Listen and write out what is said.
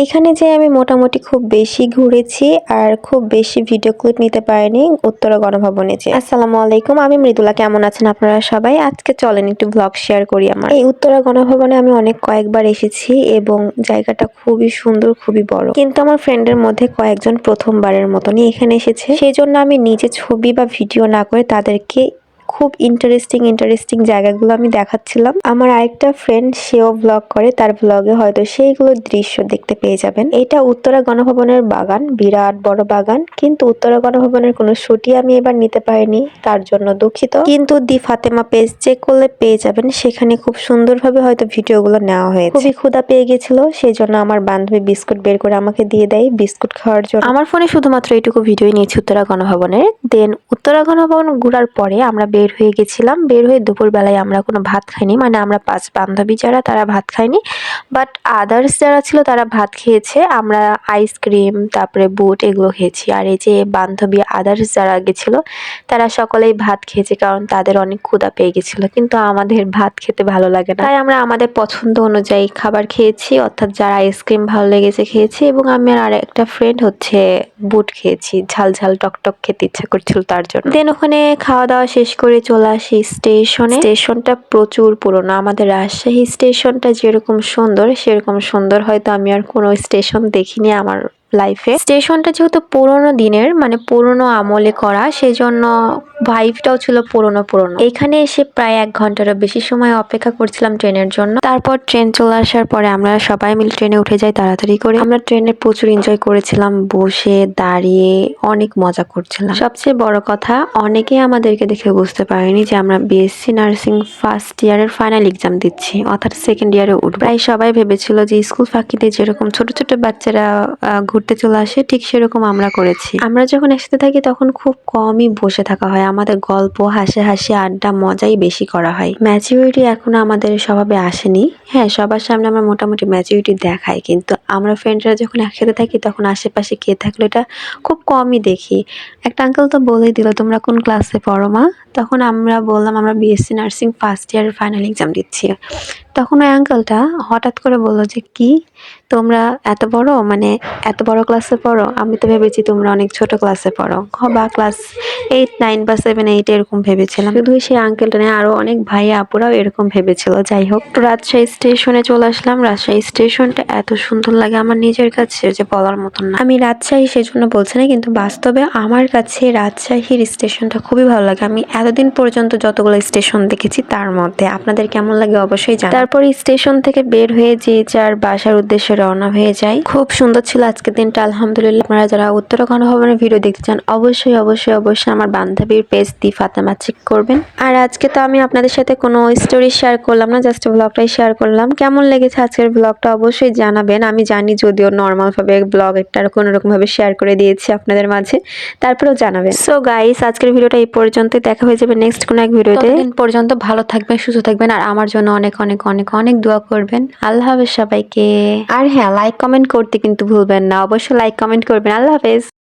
এইখানে যে আমি মোটামুটি খুব বেশি ঘুরেছি আর খুব বেশি ভিডিও ক্লিপ নিতে পারিনি, উত্তরা গণভবনে যে। আসসালামু আলাইকুম, আমি মৃদুলা, কেমন আছেন আপনারা সবাই? আজকে চলেন একটু ব্লগ শেয়ার করি আমার। এই উত্তরা গণভবনে আমি অনেক কয়েকবার এসেছি এবং জায়গাটা খুবই সুন্দর, খুবই বড়। কিন্তু আমার ফ্রেন্ডের মধ্যে কয়েকজন প্রথমবারের মতনই এখানে এসেছে। সেই জন্য আমি নিজে ছবি বা ভিডিও না করে তাদেরকে খুব ইন্টারেস্টিং ইন্টারেস্টিং জায়গাগুলো আমি দেখাচ্ছিলাম। আমার আরেকটা ফ্রেন্ড সেও ব্লগ করে, তার ব্লগে হয়তো সেইগুলো দৃশ্য দেখতে পেয়ে যাবেন। এটা উত্তরা গণভবনের বাগান, বিরাট বড় বাগান, কিন্তু উত্তরা গণভবনের কোনো শুটই আমি এবার নিতে পারিনি, তার জন্য দুঃখিত। কিন্তু দি ফাতেমা পেজ চেক করলে পেয়ে যাবেন, সেখানে খুব সুন্দরভাবে হয়তো ভিডিওগুলো নেওয়া হয়েছে। খুবই ক্ষুধা পেয়ে গেছিল সেই জন্য আমার বান্ধবী বিস্কুট বের করে আমাকে দিয়ে দেয় বিস্কুট খাওয়ার জন্য। আমার ফোনে শুধুমাত্র এইটুকু ভিডিও নিয়েছি উত্তরা গণভবনের। দেন উত্তরা গণভবন ঘোরার পরে আমরা বের হয়ে গেছিলাম। বের হয়ে দুপুরবেলায় আমরা কোনো ভাত খাইনি। মানে আমরা পাঁচ বান্ধবী যারা, তারা ভাত খাইনি। বাট আদার্স যারা ছিল, তারা ভাত খেয়েছে। আমরা আইসক্রিম তারপরে বুট এগুলো খেয়েছি। আর এই যে বান্ধবী আদার্স যারা গেছিল, তারা সকলেই ভাত খেয়েছে, কারণ তাদের অনেক ক্ষুধা পেয়ে গেছিল। কিন্তু আমাদের ভাত খেতে ভালো লাগে না। তাই আমরা আমাদের পছন্দ অনুযায়ী খাবার খেয়েছি, অর্থাৎ যারা আইসক্রিম ভালো লেগেছে খেয়েছি এবং আমি আর একটা ফ্রেন্ড হচ্ছে বুট খেয়েছি। ঝাল ঝাল টকটক খেতে ইচ্ছা করছিল তার জন্য। দেন ওখানে খাওয়া দাওয়া শেষ করে চলে আসি স্টেশনে। স্টেশনটা প্রচুর পুরনো। আমাদের রাজশাহী স্টেশনটা যেরকম সুন্দর, সেরকম সুন্দর হয়তো আমি আর কোনো স্টেশন দেখিনি আমার লাইফে স্টেশনটা যেহেতু পুরোনো দিনের মানে পুরোনো আমলে করা সেজন্য ভাইবটাও ছিল পুরোনো পুরোনো। এখানে এসে প্রায় এক ঘন্টারও বেশি সময় অপেক্ষা করছিলাম ট্রেনের জন্য। তারপর ট্রেন চলে আসার পরে আমরা সবাই মিলে ট্রেনে উঠে যাই তাড়াতাড়ি করে। আমরা ট্রেনে প্রচুর এনজয় করেছিলাম বসে দাঁড়িয়ে অনেক মজা করছিলাম। সবচেয়ে বড় কথা অনেকেই আমাদেরকে দেখে বুঝতে পারেনি যে আমরা বিএসসি নার্সিং ফার্স্ট ইয়ারের ফাইনাল এক্সাম দিচ্ছি অর্থাৎ সেকেন্ড ইয়ারে উঠবো। প্রায় সবাই ভেবেছিল যে স্কুল ফাঁকিতে যেরকম ছোট ছোট বাচ্চারা আহ, ঘুরতে চলে আসে, ঠিক সেরকম আমরা করেছি। আমরা যখন একসাথে থাকি তখন খুব কমই বসে থাকা হয়। আমাদের গল্প, হাসি হাসি, আড্ডা মজাই বেশি করা হয়। ম্যাচিউরিটি এখনও আমাদের স্বভাবে আসেনি। হ্যাঁ সবার সামনে আমরা মোটামুটি ম্যাচিউরিটি দেখাই। কিন্তু আমরা ফ্রেন্ডরা যখন একসাথে থাকি তখন আশেপাশে কে থাকল এটা খুব কমই দেখি। একটা আঙ্কেল তো বলেই দিল, তোমরা কোন ক্লাসে পড়ো মা? তখন আমরা বললাম, আমরা বিএসসি নার্সিং ফার্স্ট ইয়ারের ফাইনাল এক্সাম দিচ্ছি। তখন ওই আঙ্কেলটা হঠাৎ করে বলল যে, কি? তোমরা এত বড়? মানে এত বড় ক্লাসে পড়ো? আমি তো ভেবেছি তোমরা অনেক ছোট ক্লাসে পড়ো। বা ক্লাস এইট নাইন বা সেভেন এইট এরকম ভেবেছিলাম। শুধু সেই আঙ্কেলটা নেই আরও অনেক ভাই আপুরাও এরকম ভেবেছিল। যাই হোক, তো রাজশাহী স্টেশনে চলে আসলাম। রাজশাহী স্টেশনটা এত সুন্দর লাগে আমার নিজের কাছে, যে বলার মতন না। আমি রাজশাহী সেজন্য বলছি না, কিন্তু বাস্তবে আমার কাছে রাজশাহীর স্টেশনটা খুবই ভালো লাগে। আমি এতদিন পর্যন্ত যতগুলো স্টেশন দেখেছি, তার মধ্যে। আপনাদের কেমন লাগে অবশ্যই জানান তারপর স্টেশন থেকে বের হয়ে যে যার বাসার উদ্দেশ্যে রওনা হয়ে যায় খুব সুন্দর ছিল আজকের দিনটা, আলহামদুলিল্লাহ। আপনারা যারা উত্তরাখণ্ড ভবনের ভিডিও দেখতে চান, অবশ্যই অবশ্যই অবশ্যই আমার বান্ধবীর পেজ দি ফাতেমা চেক করবেন। আর আজকে তো আমি আপনাদের সাথে কোনো স্টোরি শেয়ার করলাম না জাস্ট ব্লগটাই শেয়ার করলাম। কেমন লেগেছে আজকের ব্লগটা অবশ্যই জানাবেন। আমি জানি যদিও নর্মালভাবে ব্লগ একটা কোনো রকম ভাবে শেয়ার করে দিয়েছি আপনাদের মাঝে তারপরেও জানাবেন। সো গাইস আজকের ভিডিওটা এই পর্যন্তই। দেখা হয়ে যাবে নেক্সট কোনো এক ভিডিওতে। পর্যন্ত ভালো থাকবেন সুস্থ থাকবেন আর আমার জন্য অনেক অনেক অনেক অনেক দোয়া করবেন। আল্লাহ হাফেজ সবাইকে। আর হ্যাঁ লাইক কমেন্ট করতে কিন্তু ভুলবেন না। অবশ্যই লাইক কমেন্ট করবেন। আল্লাহ হাফেজ।